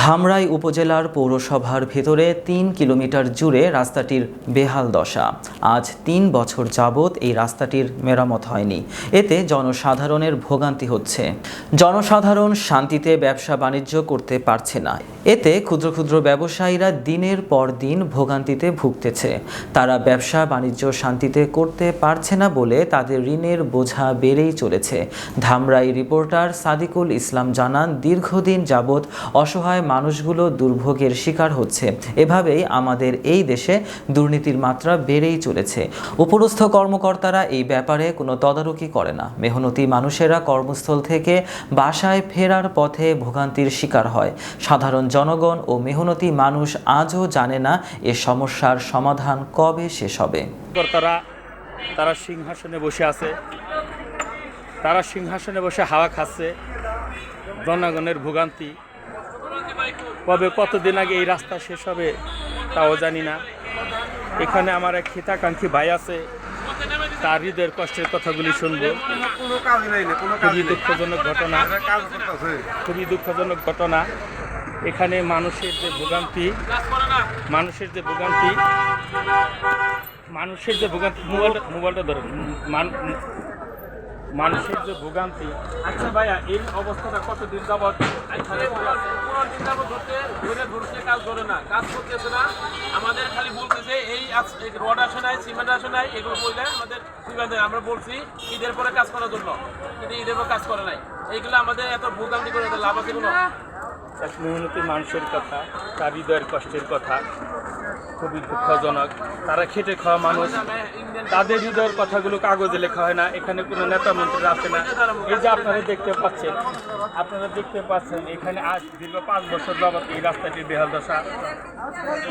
ধামরাই উপজেলার পৌরসভার ভেতরে তিন কিলোমিটার জুড়ে রাস্তাটির বেহাল দশা। আজ তিন বছর যাবৎ এই রাস্তাটির মেরামত হয়নি। এতে জনসাধারণের ভোগান্তি হচ্ছে। জনসাধারণ শান্তিতে ব্যবসা বাণিজ্য করতে পারছে না। এতে ক্ষুদ্র ক্ষুদ্র ব্যবসায়ীরা দিনের পর দিন ভোগান্তিতে ভুগতেছে। তারা ব্যবসা বাণিজ্য শান্তিতে করতে পারছে না বলে তাদের ঋণের বোঝা বেড়েই চলেছে। ধামরাই রিপোর্টার সাদিকুল ইসলাম জানান, দীর্ঘদিন যাবৎ অসহায় মানুষগুলো দুর্ভোগের শিকার হচ্ছে। এভাবেই আমাদের এই দেশে দুর্নীতির মাত্রা বেড়েই চলেছে। উপরস্থ কর্মকর্তারা এই ব্যাপারে কোনো তদারকি করে না। মেহনতি মানুষেরা কর্মস্থল থেকে বাসায় ফেরার পথে ভোগান্তির শিকার হয়। সাধারণ জনগণ ও মেহনতি মানুষ আজও জানে না এ সমস্যার সমাধান কবে শেষ হবে। তারা সিংহাসনে বসে আছে। তারা সিংহাসনে বসে হাওয়া খাচ্ছে। জনগণের ভোগান্তি কবে কতদিন আগে এই রাস্তা শেষ হবে তাও জানি না। এখানে আমার এক হিতাকাঙ্ক্ষী ভাই আছে তার হৃদয়ের কষ্টের কথাগুলি শুনব। খুবই দুঃখজনক ঘটনা। খুবই দুঃখজনক ঘটনা। এখানে মানুষের যে ভোগান্তি মানুষের যে ভোগান্তি মানুষের যে ভোগান্তি মোবাইলটা মোবাইলটা ধরেন মান- মানুষের যে ভোগান্তি। আচ্ছা ভাইয়া, এই অবস্থাটা কতদিন যাবৎ? এখানে পড়ে দিন যাবৎ ধরতে, ধরে ধরছে কাজ ধরে না। কাজ করতেছে না। আমাদের খালি বলতেছে, এই রড আসে নাই, সিমেন্ট আসে নাই, এগুলো বললে আমাদের আমরা বলছি, ঈদের পরে কাজ করার জন্য। কিন্তু ঈদের পর কাজ করে নাই। এইগুলো আমাদের এত ভোগান্তি করে লাভ আছে কোনো? এক মেহনতি মানুষের কথা, তার হৃদয়ের কষ্টের কথা, খুবই দুঃখজনক। তারা খেটে খাওয়া মানুষ, তাদের হৃদয়ের কথাগুলো কাগজে লেখা হয় না, এখানে কোনো নেতা মন্ত্রীরা আসে না। এই যে আপনারা দেখতে পাচ্ছেন, আপনারা দেখতে পাচ্ছেন, এখানে আজ দীর্ঘ পাঁচ বছর যাবত এই রাস্তাটির বেহাল দশা।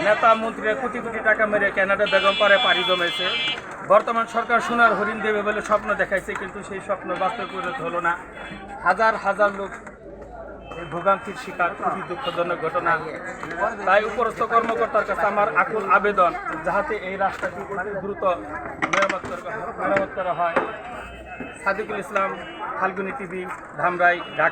নেতা মন্ত্রীরা কোটি কোটি টাকা মেরে ক্যানাডা বেগম পারে পাড়ি জমেছে। বর্তমান সরকার সোনার হরিণ দেবে বলে স্বপ্ন দেখাইছে, কিন্তু সেই স্বপ্ন বাস্তব পরিণত হলো না। হাজার হাজার লোক ভোগান্তির শিকার খুবই দুঃখজনক ঘটনা। তাই উপরস্থ কর্মকর্তার কাছে আমার আকুল আবেদন, যাহাতে এই রাস্তাটি অতি দ্রুত মেরামত মেরামত করা হয়। সাদিকুল ইসলাম, ফাল্গুনি টিভি, ধামরাই, ঢাকা।